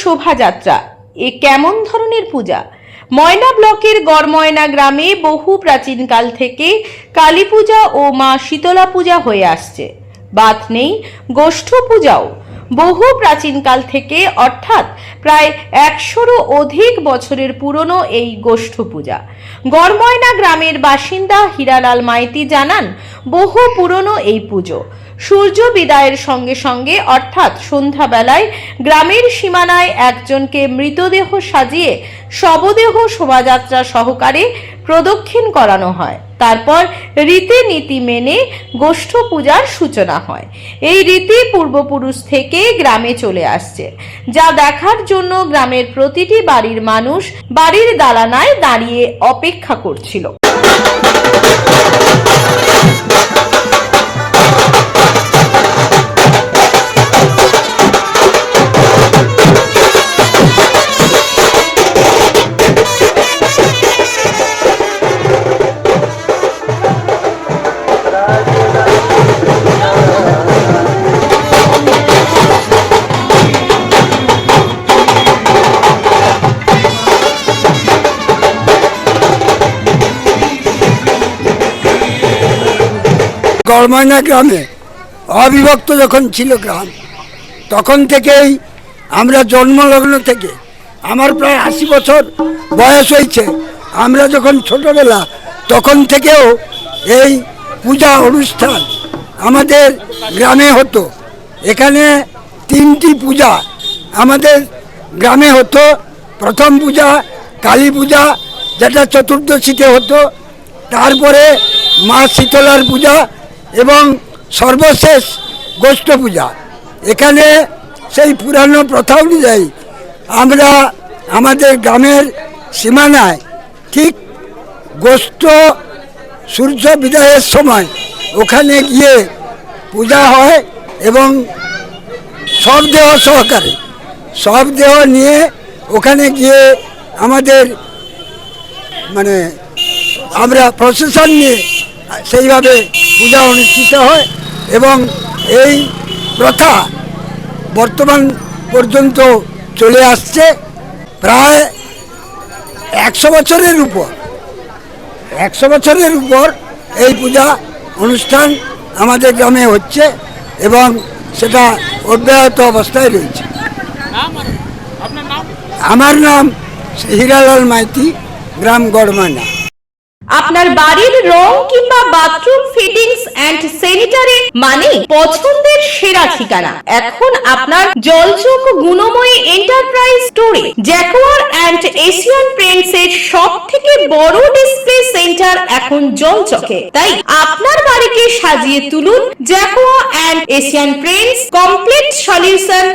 শোভাযাত্রা। এ কেমন ধরনের পূজা? ময়না ব্লকের গড়ময়না গ্রামে বহু প্রাচীনকাল থেকে কালী পূজা ও মা শীতলা পূজা হয়ে আসছে। বাদ নেই, গোষ্ঠ পূজাও। বহু প্রাচীনকাল থেকে, অর্থাৎ প্রায় একশোরও অধিক বছরের পুরনো এই গোষ্ঠ পূজা। গড়ময়না গ্রামের বাসিন্দা হীরালাল মাইতি জানান, বহু পুরনো এই পুজো। সূর্য বিদায়ের সঙ্গে সঙ্গে, অর্থাৎ সন্ধ্যাবেলায়, গ্রামের সীমানায় একজনকে মৃতদেহ সাজিয়ে, শবদেহ শোভাযাত্রা সহকারে প্রদক্ষিণ করানো হয়। তারপর রীতিনীতি মেনে গোষ্ঠ পূজার সূচনা হয়। এই রীতি পূর্বপুরুষ থেকে গ্রামে চলে আসছে, যা দেখার জন্য গ্রামের প্রতিটি বাড়ির মানুষ বাড়ির দালানায় দাঁড়িয়ে অপেক্ষা করছিল। গড়ময়না গ্রামে অবিভক্ত যখন ছিল গ্রাম, তখন থেকেই আমরা জন্মলগ্ন থেকে, আমার প্রায় আশি বছর বয়স হয়েছে, আমরা যখন ছোটবেলা, তখন থেকেও এই পূজা অনুষ্ঠান আমাদের গ্রামে হতো। এখানে তিনটি পূজা আমাদের গ্রামে হতো। প্রথম পূজা কালী পূজা, যেটা চতুর্দশীতে হতো। তারপরে মা শীতলার পূজা এবং সর্বশেষ গোষ্ঠ পূজা। এখানে সেই পুরানো প্রথা অনুযায়ী আমরা আমাদের গ্রামের সীমানায় ঠিক গোষ্ঠ সূর্য বিদায়ের সময় ওখানে গিয়ে পূজা হয় এবং সব দেহ সহকারে, সব দেহ নিয়ে ওখানে গিয়ে আমাদের মানে আমরা প্রসেশন নিয়ে সেইভাবে পূজা অনুষ্ঠিত হয় এবং এই প্রথা বর্তমান পর্যন্ত চলে আসছে প্রায় একশো বছরের উপর। একশো বছরের উপর এই পূজা অনুষ্ঠান আমাদের গ্রামে হচ্ছে এবং সেটা অব্যাহত অবস্থায় রয়েছে। আমার নাম হীরালাল মাইতি গ্রাম গড়মানা। আপনার বাড়ির রং কিংবা বাথরুম ফিটিংস এন্ড স্যানিটারি মানে পছন্দের সেরা ঠিকানা। এখন আপনার জলচোখ গুণময়ী এন্টারপ্রাইজ স্টোরে জ্যাকোয়ার এন্ড এশিয়ান পেন্টস এর সব থেকে বড় ডিসপ্লে সেন্টার এখন জলচকে। তাই আপনার বাড়িকে সাজিয়ে তুলুন Jaquar and Asian Paints complete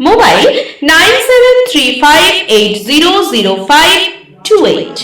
mobile nine seven three five eight zero zero five two eight